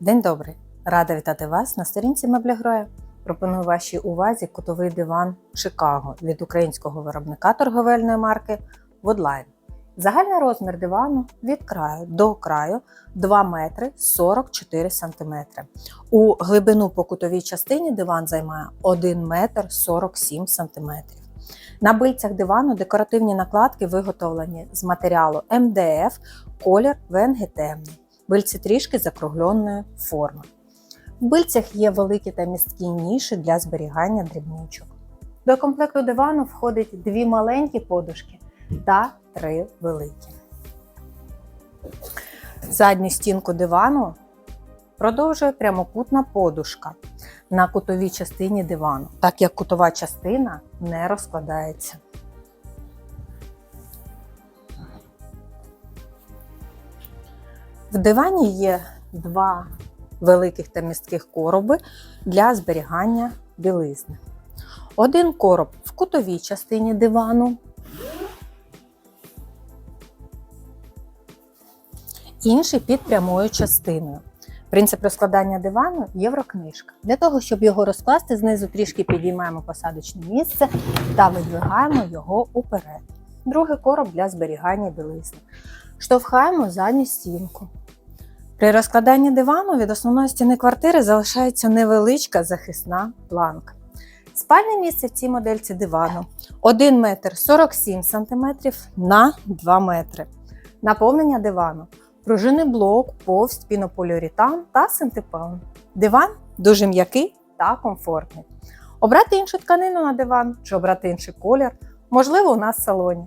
День добрий! Рада вітати вас на сторінці Меблягроя. Пропоную вашій увазі кутовий диван Чикаго від українського виробника торговельної марки Woodline. Загальний розмір дивану від краю до краю 2 метри 44 сантиметри. У глибину по кутовій частині диван займає 1 метр 47 сантиметрів. На бильцях дивану декоративні накладки виготовлені з матеріалу МДФ, колір ВНГ темний. Бильці трішки закругленої форми. В бильцях є великі та місткі ніші для зберігання дрібничок. До комплекту дивану входить дві маленькі подушки та три великі. Задню стінку дивану продовжує прямокутна подушка на кутовій частині дивану, так як кутова частина не розкладається. В дивані є два великих та містких короби для зберігання білизни. Один короб в кутовій частині дивану, інший під прямою частиною. Принцип розкладання дивану єврокнижка. Для того, щоб його розкласти, знизу трішки підіймаємо посадочне місце та видвигаємо його уперед. Другий короб для зберігання білизни. Штовхаємо задню стінку. При розкладанні дивану від основної стіни квартири залишається невеличка захисна планка. Спальне місце в цій модельці дивану 1 метр 47 см на 2 метри. Наповнення дивану пружинний блок, повсть, пінополіуретан та синтепон. Диван дуже м'який та комфортний. Обрати іншу тканину на диван чи обрати інший колір можливо у нас в салоні.